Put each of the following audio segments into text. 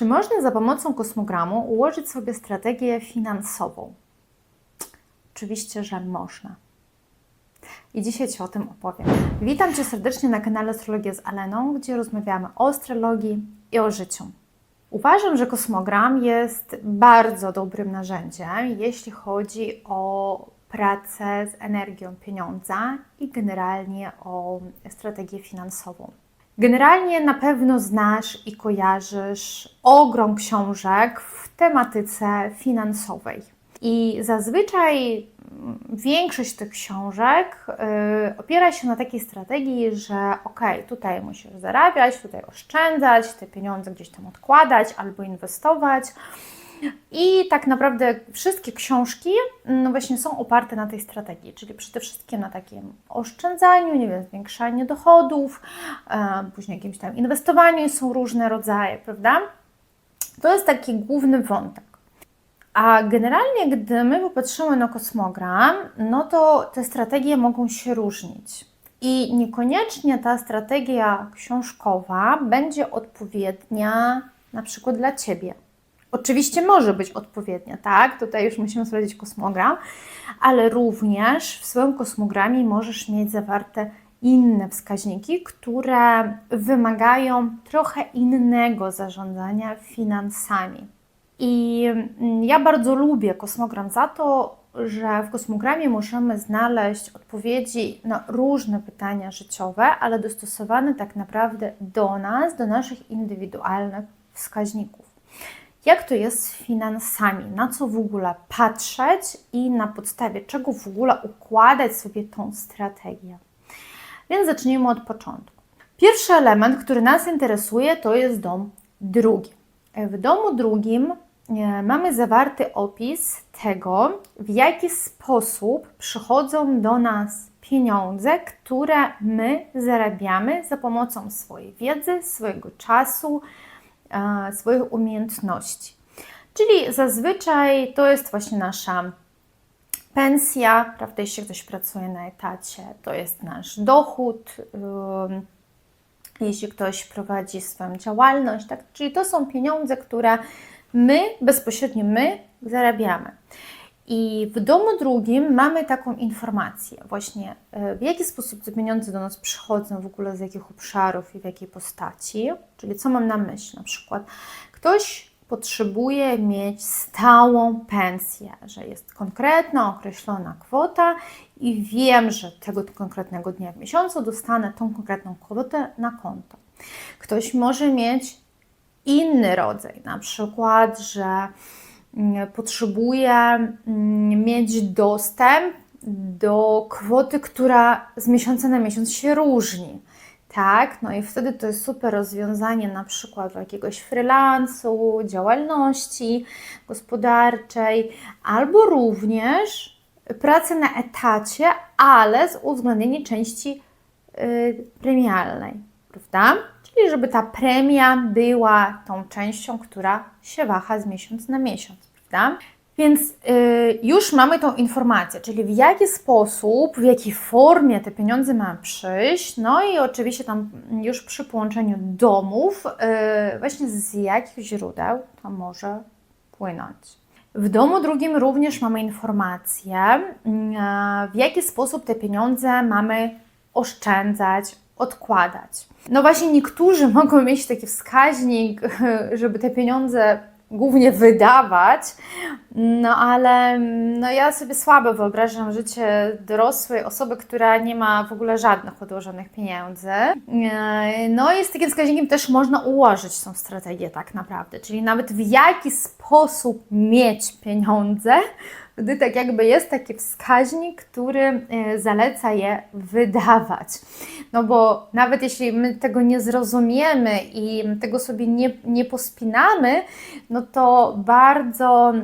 Czy można za pomocą kosmogramu ułożyć sobie strategię finansową? Oczywiście, że można. I dzisiaj Ci o tym opowiem. Witam Cię serdecznie na kanale Astrologia z Aleną, gdzie rozmawiamy o astrologii i o życiu. Uważam, że kosmogram jest bardzo dobrym narzędziem, jeśli chodzi o pracę z energią pieniądza i generalnie o strategię finansową. Generalnie na pewno znasz i kojarzysz ogrom książek w tematyce finansowej. I zazwyczaj mm, większość tych książek y, opiera się na takiej strategii, że ok, tutaj musisz zarabiać, tutaj oszczędzać, te pieniądze gdzieś tam odkładać albo inwestować. I tak naprawdę wszystkie książki no właśnie są oparte na tej strategii, czyli przede wszystkim na takim oszczędzaniu, nie wiem, zwiększaniu dochodów, e, później jakimś tam inwestowaniu, są różne rodzaje, prawda? To jest taki główny wątek. A generalnie, gdy my popatrzymy na kosmogram, no to te strategie mogą się różnić. I niekoniecznie ta strategia książkowa będzie odpowiednia na przykład dla Ciebie. Oczywiście może być odpowiednia, tak? Tutaj już musimy sprawdzić kosmogram, ale również w swoim kosmogramie możesz mieć zawarte inne wskaźniki, które wymagają trochę innego zarządzania finansami. I mm, ja bardzo lubię kosmogram za to, że w kosmogramie możemy znaleźć odpowiedzi na różne pytania życiowe, ale dostosowane tak naprawdę do nas, do naszych indywidualnych wskaźników. Jak to jest z finansami? Na co w ogóle patrzeć i na podstawie czego w ogóle układać sobie tą strategię? Więc zacznijmy od początku. Pierwszy element, który nas interesuje, to jest dom drugi. W domu drugim e, mamy zawarty opis tego, w jaki sposób przychodzą do nas pieniądze, które my zarabiamy za pomocą swojej wiedzy, swojego czasu, swoich umiejętności. Czyli zazwyczaj to jest właśnie nasza pensja, prawda, jeśli ktoś pracuje na etacie, to jest nasz dochód, jeśli ktoś prowadzi swoją działalność, tak, czyli to są pieniądze, które my, bezpośrednio my zarabiamy. I w domu drugim mamy taką informację, właśnie e, w jaki sposób te pieniądze do nas przychodzą, w ogóle z jakich obszarów i w jakiej postaci. Czyli co mam na myśli? Na przykład ktoś potrzebuje mieć stałą pensję, że jest konkretna, określona kwota i wiem, że tego konkretnego dnia w miesiącu dostanę tą konkretną kwotę na konto. Ktoś może mieć inny rodzaj, na przykład, że potrzebuje mm, mieć dostęp do kwoty, która z miesiąca na miesiąc się różni. Tak, no i wtedy to jest super rozwiązanie na przykład jakiegoś freelansu, działalności gospodarczej, albo również pracy na etacie, ale z uwzględnieniem części yy, premialnej, prawda? Czyli żeby ta premia była tą częścią, która się waha z miesiąc na miesiąc, prawda? Więc y, już mamy tą informację, czyli w jaki sposób, w jakiej formie te pieniądze mają przyjść, no i oczywiście tam już przy połączeniu domów, y, właśnie z jakich źródeł to może płynąć. W domu drugim również mamy informację, y, w jaki sposób te pieniądze mamy oszczędzać, odkładać. No właśnie niektórzy mogą mieć taki wskaźnik, żeby te pieniądze głównie wydawać, no ale no ja sobie słabo wyobrażam życie dorosłej osoby, która nie ma w ogóle żadnych odłożonych pieniędzy. No i z takim wskaźnikiem też można ułożyć tą strategię tak naprawdę, czyli nawet w jaki sposób mieć pieniądze, gdy tak jakby jest taki wskaźnik, który e, zaleca je wydawać. No bo nawet jeśli my tego nie zrozumiemy i tego sobie nie, nie pospinamy, no to bardzo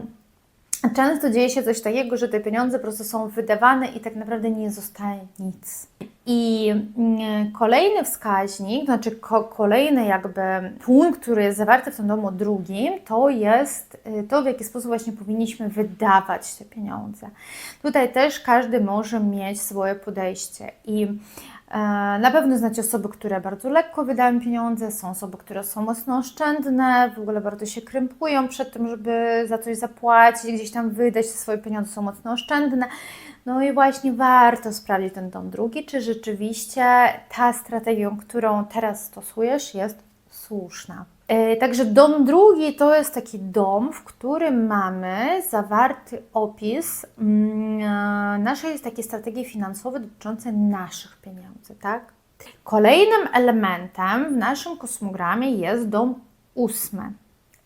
często dzieje się coś takiego, że te pieniądze po prostu są wydawane i tak naprawdę nie zostaje nic. I mm, kolejny wskaźnik, znaczy kolejny jakby punkt, który jest zawarty w tym domu drugim, to jest y, to, w jaki sposób właśnie powinniśmy wydawać te pieniądze. Tutaj też każdy może mieć swoje podejście i Na pewno znacie osoby, które bardzo lekko wydają pieniądze, są osoby, które są mocno oszczędne, w ogóle bardzo się krępują przed tym, żeby za coś zapłacić, gdzieś tam wydać swoje pieniądze, są mocno oszczędne. No i właśnie warto sprawdzić ten dom drugi, czy rzeczywiście ta strategia, którą teraz stosujesz, jest słuszna. E, Także dom drugi to jest taki dom, w którym mamy zawarty opis mm, e, naszej takiej strategii finansowej dotyczącej naszych pieniędzy, tak? Kolejnym elementem w naszym kosmogramie jest dom ósmy.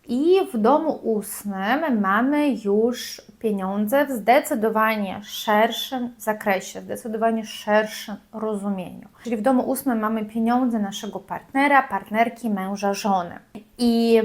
I w domu ósmym mamy już pieniądze w zdecydowanie szerszym zakresie, w zdecydowanie szerszym rozumieniu. Czyli w domu ósmym mamy pieniądze naszego partnera, partnerki, męża, żony. I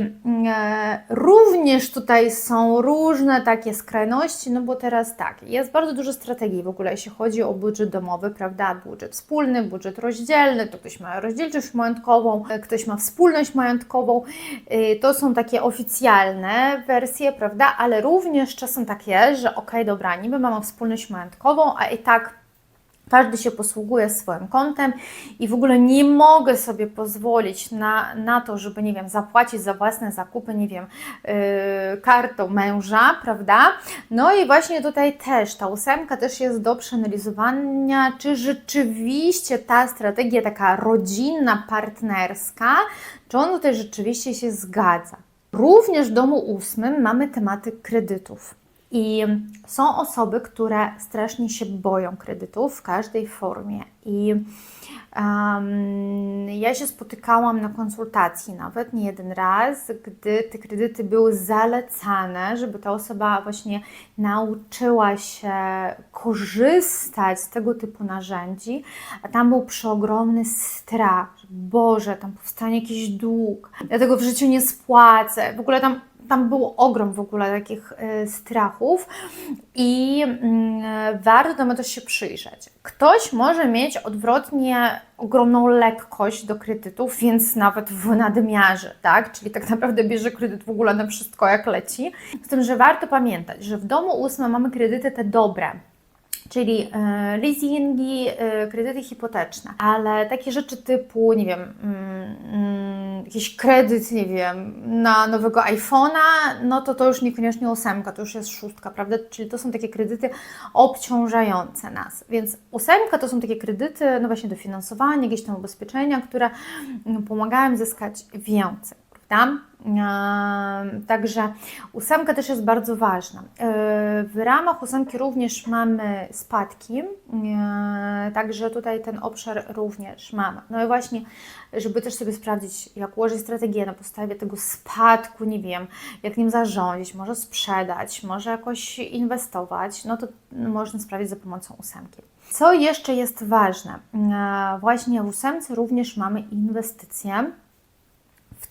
e, również tutaj są różne takie skrajności, no bo teraz tak, jest bardzo dużo strategii w ogóle, jeśli chodzi o budżet domowy, prawda? Budżet wspólny, budżet rozdzielny, to ktoś ma rozdzielczość majątkową, ktoś ma wspólność majątkową. Y, To są takie oficjalne wersje, prawda? Ale również czasem tak jest, że okej, dobra, niby mamy wspólność majątkową, a i tak każdy się posługuje swoim kontem i w ogóle nie mogę sobie pozwolić na, na to, żeby, nie wiem, zapłacić za własne zakupy, nie wiem, yy, kartą męża, prawda? No i właśnie tutaj też ta ósemka też jest do przeanalizowania, czy rzeczywiście ta strategia taka rodzinna, partnerska, czy on tutaj rzeczywiście się zgadza. Również w domu ósmym mamy tematy kredytów. I są osoby, które strasznie się boją kredytów w każdej formie. I um, ja się spotykałam na konsultacji nawet nie jeden raz, gdy te kredyty były zalecane, żeby ta osoba właśnie nauczyła się korzystać z tego typu narzędzi, a tam był przeogromny strach, że Boże, tam powstanie jakiś dług, ja tego w życiu nie spłacę. W ogóle tam tam był ogrom w ogóle takich y, strachów i y, warto temu też się przyjrzeć. Ktoś może mieć odwrotnie ogromną lekkość do kredytów, więc nawet w nadmiarze, tak? Czyli tak naprawdę bierze kredyt w ogóle na wszystko jak leci. Z tym, że warto pamiętać, że w domu ósmym mamy kredyty te dobre, czyli e, leasingi, e, kredyty hipoteczne, ale takie rzeczy typu, nie wiem, mm, mm, jakiś kredyt, nie wiem, na nowego iPhone'a, no to to już niekoniecznie ósemka, to już jest szóstka, prawda? Czyli to są takie kredyty obciążające nas. Więc ósemka to są takie kredyty, no właśnie dofinansowanie, jakieś tam ubezpieczenia, które pomagają zyskać więcej Ehm, Także ósemka też jest bardzo ważna. Ehm, W ramach ósemki również mamy spadki, ehm, także tutaj ten obszar również mamy. No i właśnie, żeby też sobie sprawdzić, jak ułożyć strategię na podstawie tego spadku, nie wiem, jak nim zarządzić, może sprzedać, może jakoś inwestować, no to można sprawdzić za pomocą ósemki. Co jeszcze jest ważne? Ehm, Właśnie w ósemce również mamy inwestycje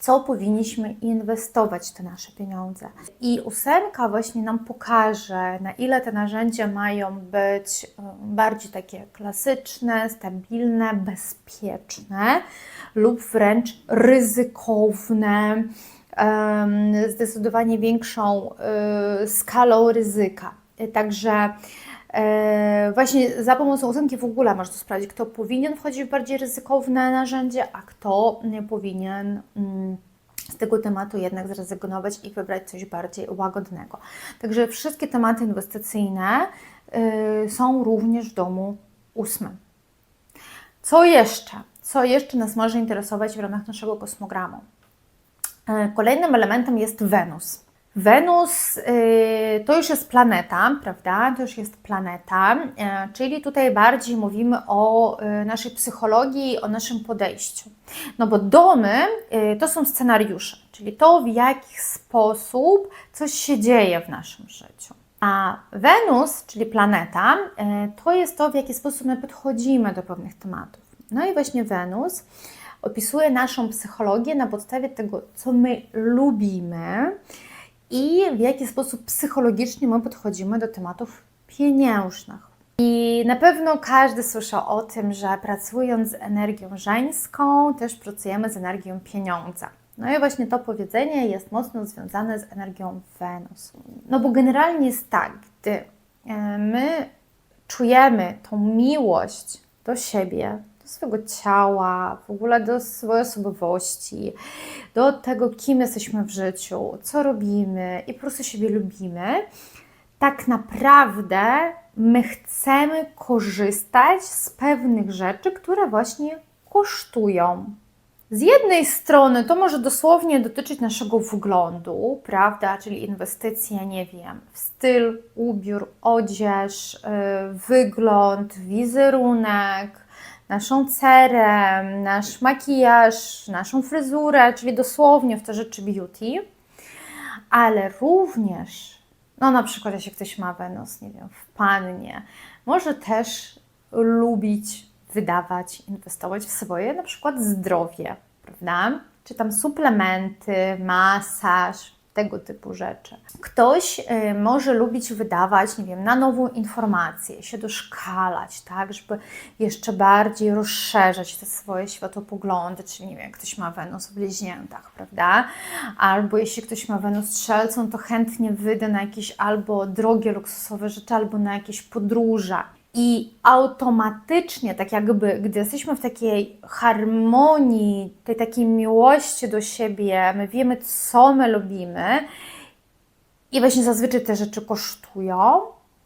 co powinniśmy inwestować te nasze pieniądze. I ósemka właśnie nam pokaże, na ile te narzędzia mają być e, bardziej takie klasyczne, stabilne, bezpieczne lub wręcz ryzykowne, zdecydowanie większą e, skalą ryzyka. Także właśnie za pomocą ósemki w ogóle można sprawdzić, kto powinien wchodzić w bardziej ryzykowne narzędzie, a kto nie powinien mm, z tego tematu jednak zrezygnować i wybrać coś bardziej łagodnego. Także wszystkie tematy inwestycyjne y, są również w domu ósmym. Co jeszcze? Co jeszcze nas może interesować w ramach naszego kosmogramu? E, Kolejnym elementem jest Wenus. Wenus y, to już jest planeta, prawda? To już jest planeta, y, czyli tutaj bardziej mówimy o y, naszej psychologii, o naszym podejściu. No bo domy to są scenariusze, czyli to w jaki sposób coś się dzieje w naszym życiu. A Wenus, czyli planeta, to jest to, w jaki sposób my podchodzimy do pewnych tematów. No i właśnie Wenus opisuje naszą psychologię na podstawie tego, co my lubimy i w jaki sposób psychologicznie my podchodzimy do tematów pieniężnych. I na pewno każdy słyszał o tym, że pracując z energią żeńską, też pracujemy z energią pieniądza. No i właśnie to powiedzenie jest mocno związane z energią Wenus. No bo generalnie jest tak, gdy e, my czujemy tą miłość do siebie, do swojego ciała, w ogóle do swojej osobowości, do tego, kim jesteśmy w życiu, co robimy i po prostu siebie lubimy, tak naprawdę my chcemy korzystać z pewnych rzeczy, które właśnie kosztują. Z jednej strony to może dosłownie dotyczyć naszego wyglądu, prawda, czyli inwestycje, nie wiem, w styl, ubiór, odzież, yy, wygląd, wizerunek, naszą cerę, nasz makijaż, naszą fryzurę, czyli dosłownie w te rzeczy beauty, ale również, no na przykład jeśli ktoś ma Wenus, nie wiem, w pannie, może też lubić wydawać, inwestować w swoje na przykład zdrowie, prawda? Czy tam suplementy, masaż, tego typu rzeczy. Ktoś y, może lubić wydawać, nie wiem, na nową informację, się doszkalać, tak, żeby jeszcze bardziej rozszerzać te swoje światopoglądy, czyli nie wiem, ktoś ma Wenus w bliźniętach, prawda? Albo jeśli ktoś ma Wenus strzelcą, to chętnie wyda na jakieś albo drogie, luksusowe rzeczy, albo na jakieś podróże. I automatycznie, tak jakby, gdy jesteśmy w takiej harmonii, tej takiej miłości do siebie, my wiemy, co my lubimy, i właśnie zazwyczaj te rzeczy kosztują,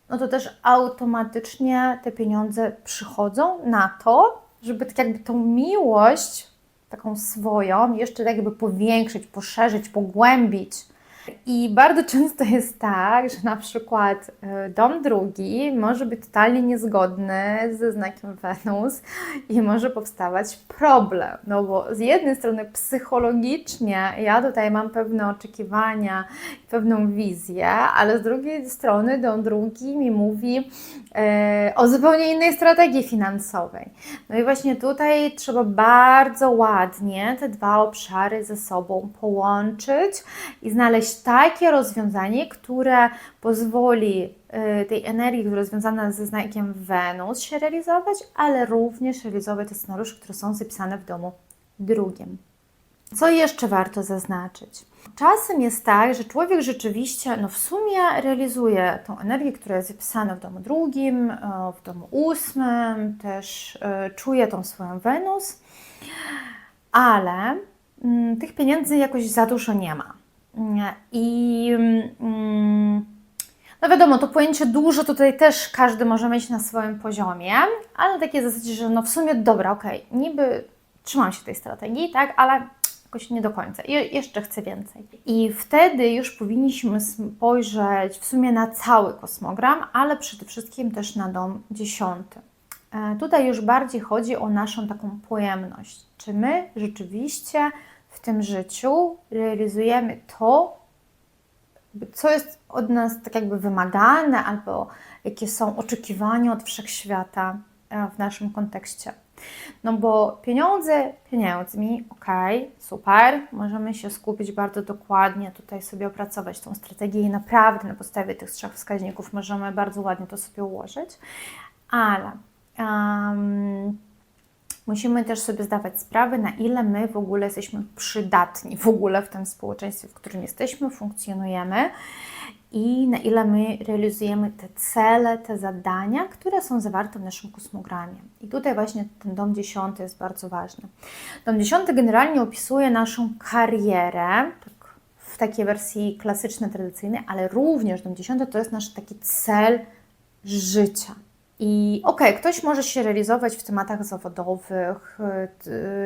no to też automatycznie te pieniądze przychodzą na to, żeby tak jakby tą miłość, taką swoją, jeszcze tak jakby powiększyć, poszerzyć, pogłębić i bardzo często jest tak, że na przykład y, dom drugi może być totalnie niezgodny ze znakiem Wenus i może powstawać problem. No bo z jednej strony psychologicznie ja tutaj mam pewne oczekiwania, pewną wizję, ale z drugiej strony dom drugi mi mówi e, o zupełnie innej strategii finansowej. No i właśnie tutaj trzeba bardzo ładnie te dwa obszary ze sobą połączyć i znaleźć takie rozwiązanie, które pozwoli y, tej energii, która jest związana ze znakiem Wenus się realizować, ale również realizować te scenariusze, które są zapisane w domu drugim. Co jeszcze warto zaznaczyć? Czasem jest tak, że człowiek rzeczywiście, no w sumie realizuje tą energię, która jest zapisana w domu drugim, w domu ósmym, też y, czuje tą swoją Wenus, ale mm, tych pieniędzy jakoś za dużo nie ma. I mm, no wiadomo, to pojęcie dużo tutaj też każdy może mieć na swoim poziomie, ale takie zasadzie, że no w sumie dobra, okej, okay, niby trzymam się tej strategii, tak, ale jakoś nie do końca. I jeszcze chcę więcej. I wtedy już powinniśmy spojrzeć w sumie na cały kosmogram, ale przede wszystkim też na dom dziesiąty. E, tutaj już bardziej chodzi o naszą taką pojemność. Czy my rzeczywiście w tym życiu realizujemy to, co jest od nas tak jakby wymagane, albo jakie są oczekiwania od wszechświata e, w naszym kontekście. No bo pieniądze pieniędzmi, ok, super, możemy się skupić bardzo dokładnie, tutaj sobie opracować tą strategię i naprawdę na podstawie tych trzech wskaźników możemy bardzo ładnie to sobie ułożyć, ale um, musimy też sobie zdawać sprawę, na ile my w ogóle jesteśmy przydatni w ogóle w tym społeczeństwie, w którym jesteśmy, funkcjonujemy i na ile my realizujemy te cele, te zadania, które są zawarte w naszym kosmogramie. I tutaj właśnie ten dom dziesiąty jest bardzo ważny. Dom dziesiąty generalnie opisuje naszą karierę, tak w takiej wersji klasycznej, tradycyjnej, ale również dom dziesiąty to jest nasz taki cel życia i okej, okay, ktoś może się realizować w tematach zawodowych,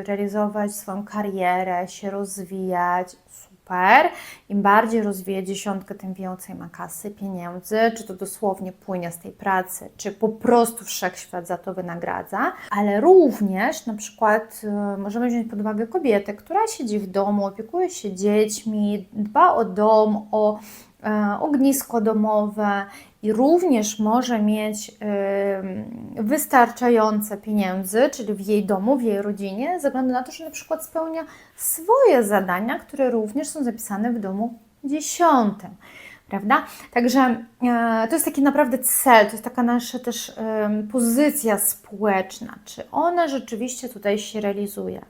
realizować swoją karierę, się rozwijać, super. Im bardziej rozwija dziesiątkę, tym więcej ma kasy, pieniędzy, czy to dosłownie płynie z tej pracy, czy po prostu wszechświat za to wynagradza. Ale również na przykład y, możemy wziąć pod uwagę kobietę, która siedzi w domu, opiekuje się dziećmi, dba o dom, o ognisko domowe i również może mieć wystarczające pieniędzy, czyli w jej domu, w jej rodzinie, ze względu na to, że na przykład spełnia swoje zadania, które również są zapisane w domu dziesiątym. Prawda? Także e, to jest taki naprawdę cel, to jest taka nasza też pozycja społeczna, czy ona rzeczywiście tutaj się realizuje.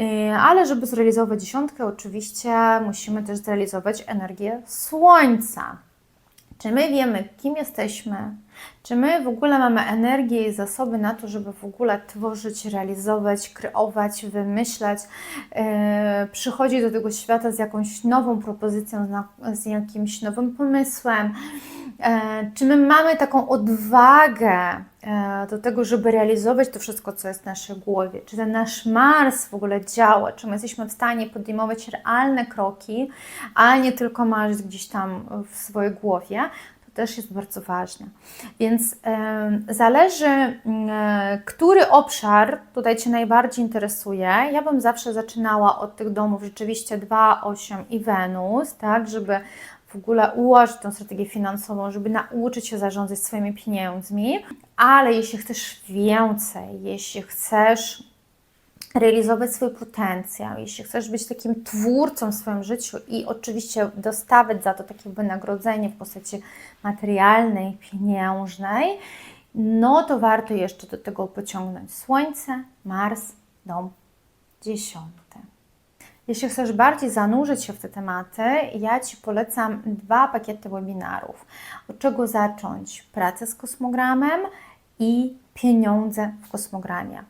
E, ale żeby zrealizować dziesiątkę, oczywiście musimy też zrealizować energię Słońca Czy my wiemy, kim jesteśmy? Czy my w ogóle mamy energię i zasoby na to, żeby w ogóle tworzyć, realizować, kreować, wymyślać, yy, przychodzić do tego świata z jakąś nową propozycją, z jakimś nowym pomysłem? E, Czy my mamy taką odwagę e, do tego, żeby realizować to wszystko, co jest w naszej głowie? Czy ten nasz Mars w ogóle działa? Czy my jesteśmy w stanie podejmować realne kroki, a nie tylko marzyć gdzieś tam w swojej głowie? Też jest bardzo ważne. Więc zależy, który obszar tutaj Cię najbardziej interesuje. Ja bym zawsze zaczynała od tych domów rzeczywiście 2, 8 i Wenus, tak, żeby w ogóle ułożyć tą strategię finansową, żeby nauczyć się zarządzać swoimi pieniędzmi, ale jeśli chcesz więcej, jeśli chcesz realizować swój potencjał, jeśli chcesz być takim twórcą w swoim życiu i oczywiście dostawać za to takie wynagrodzenie w postaci materialnej, pieniężnej, no to warto jeszcze do tego pociągnąć Słońce, Mars, dom dziesiąty. Jeśli chcesz bardziej zanurzyć się w te tematy, ja Ci polecam dwa pakiety webinarów. Od czego zacząć? Pracę z kosmogramem i pieniądze w kosmogramie.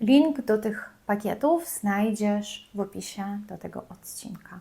Link do tych pakietów znajdziesz w opisie do tego odcinka.